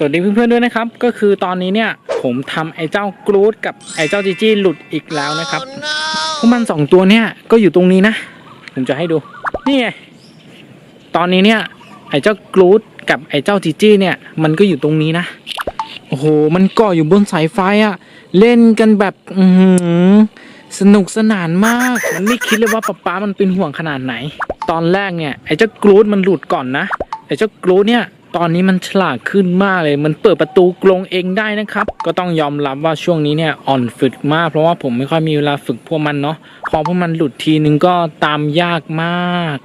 สวัสดีเพื่อนๆด้วยนะครับ ก็คือตอนนี้เนี่ยผมทำไอ้เจ้ากรูดกับไอ้เจ้าจีจี้หลุดอีกแล้วนะครับพวกมันสองตัวเนี่ยก็อยู่ตรงนี้นะ ผมจะให้ดู นี่ไงตอนนี้เนี่ยไอ้เจ้ากรูดกับไอ้เจ้าจีจี้เนี่ยมันก็อยู่ตรงนี้นะโอ้โหมันเกาะอยู่บนสายไฟอะเล่นกันแบบอือหือสนุกสนานมาก มันไม่คิดเลยว่าป๊าป๊ามันเป็นห่วงขนาดไหน ตอนแรกเนี่ยไอ้เจ้ากรูดมันหลุดก่อนนะไอ้เจ้ากรูดเนี่ย ตอนนี้มันฉลาดขึ้นมากเลย มันเปิดประตูกรงเองได้นะครับ ก็ต้องยอมรับว่าช่วงนี้เนี่ยอ่อนฝึกมาก เพราะว่าผมไม่ค่อยมีเวลาฝึกพวกมันเนาะ พอพวกมันหลุดทีนึงก็ตามยากมาก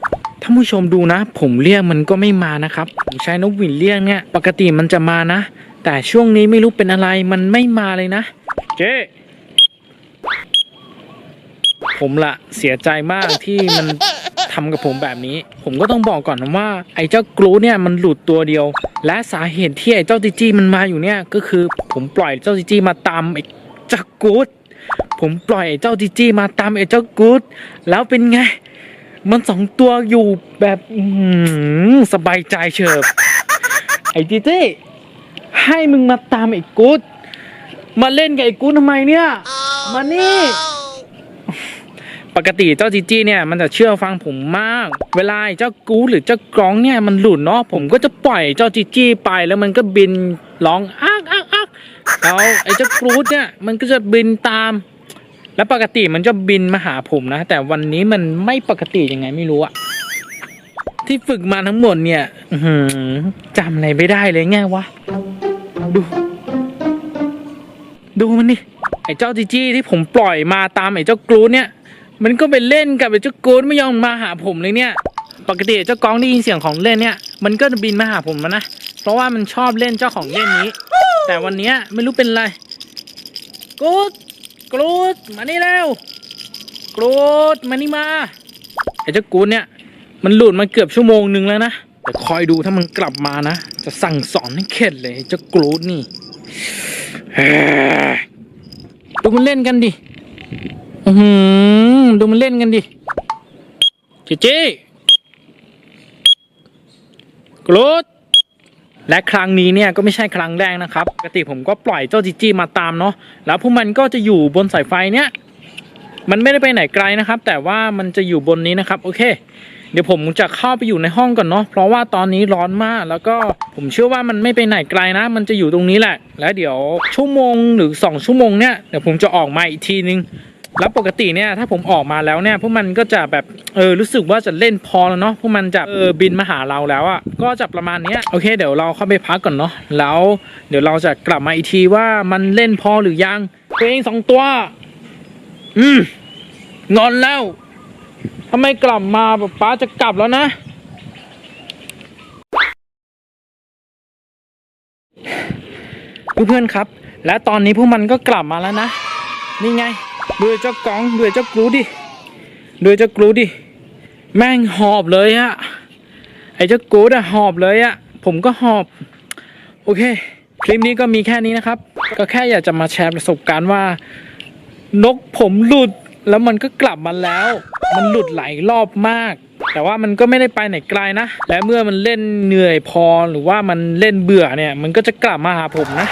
ท่านผู้ชมดูนะ ผมเรียกมันก็ไม่มานะครับผมใช้นกหวีดเรียกเนี่ย ปกติมันจะมานะ แต่ช่วงนี้ไม่รู้เป็นอะไรมันไม่มาเลยนะ เจ๊ผมละเสียใจมากที่มัน ทำกับผมแบบนี้ ผมก็ต้องบอกก่อนนะว่า ไอ้เจ้ากรูเนี่ยมันหลุดตัวเดียว และสาเหตุที่ไอ้เจ้าจิจี้มันมาอยู่เนี่ยก็คือผมปล่อยเจ้าจิจี้มาตามไอ้เจ้ากรูดผมปล่อยไอ้เจ้าจิจี้มาตามไอ้เจ้ากรูดแล้วเป็นไง มันสองตัวอยู่แบบสบายใจเฉิบไอ้จิจี้ให้มึงมาตามไอ้กูดมาเล่นกับไอ้กูดทำไมเนี่ย มานี่ ปกติเจ้าจีจี้เนี่ยมันจะเชื่อฟังผมมาก เวลาเจ้ากูหรือเจ้ากร้องเนี่ยมันหลุดเนาะผมก็จะปล่อยเจ้าจีจี้ไปแล้วมันก็บินร้องอักอักอักแล้วไอ้เจ้ากรูดเนี่ยมันก็จะบินตาม แล้วปกติมันจะบินมาหาผมนะ แต่วันนี้มันไม่ปกติยังไงไม่รู้อะที่ฝึกมาทั้งหมดเนี่ยหือจำอะไรไม่ได้เลยไงวะดู ดูมันดิไอ้เจ้าจีจี้ที่ผมปล่อยมาตามไอ้เจ้ากรูดเนี่ย มันก็ไปเล่นกับไอ้เจ้ากูดไม่ยอมมาหาผมเลยเนี่ย ปกติเจ้ากองได้ยินเสียงของเล่นเนี่ย มันก็จะบินมาหาผมมานะ เพราะว่ามันชอบเล่นเจ้าของเล่นนี้ แต่วันนี้ไม่รู้เป็นไรกูดกูดมานี่แล้วกูดมานี่มาไอ้เจ้ากูดเนี่ย มันหลุดมาเกือบชั่วโมงหนึ่งแล้วนะแต่คอยดูถ้ามันกลับมานะ จะสั่งสอนให้เข็ดเลยเจ้ากูดนี่เฮ้ยดูมันเล่นกันดิอือ ดูมันเล่นกันดิเจเจกรดและครั้งนี้เนี่ยก็ไม่ใช่ครั้งแรกนะครับ ปกติผมก็ปล่อยเจ้าจิจี้มาตามเนาะ แล้วพวกมันก็จะอยู่บนสายไฟเนี่ย มันไม่ได้ไปไหนไกลนะครับ แต่ว่ามันจะอยู่บนนี้นะครับ โอเค เดี๋ยวผมจะเข้าไปอยู่ในห้องก่อนเนาะ เพราะว่าตอนนี้ร้อนมาก แล้วก็ผมเชื่อว่ามันไม่ไปไหนไกลนะ มันจะอยู่ตรงนี้แหละ แล้วเดี๋ยวชั่วโมงหรือสองชั่วโมงเนี่ย เดี๋ยวผมจะออกมาอีกทีนึง แล้วปกติเนี่ยถ้าผมออกมาแล้วเนี่ยพวกมันก็จะแบบเออรู้สึกว่าจะเล่นพอแล้วเนาะพวกมันจะเออบินมาหาเราแล้วอะ่ะก็จะประมาณนี้โอเค เดี๋ยวเราเข้าไปพักก่อนเนาะแล้วเดี๋ยวเราจะกลับมาอีกทีว่ามันเล่นพอหรือยังตัวเองสองตัว อืมงอนแล้วทำไมกลับมาป๊าป๊าจะกลับแล้วนะ เพื่อนๆครับ และตอนนี้พวกมันก็กลับมาแล้วนะ นี่ไง ดูไอเจ้ากองดูไอ้เจ้ากรูดิดูไอเจ้ากรูดิแม่งหอบเลยอะไอ้เจ้ากรูดอะหอบเลยอะผมก็หอบ โอเค คลิปนี้ก็มีแค่นี้นะครับ ก็แค่อยากจะมาแชร์ประสบการณ์ว่า นกผมหลุดแล้วมันก็กลับมาแล้ว มันหลุดหลายรอบมาก แต่ว่ามันก็ไม่ได้ไปไหนไกลนะ และเมื่อมันเล่นเหนื่อยพอหรือว่ามันเล่นเบื่อเนี่ย มันก็จะกลับมาหาผมนะ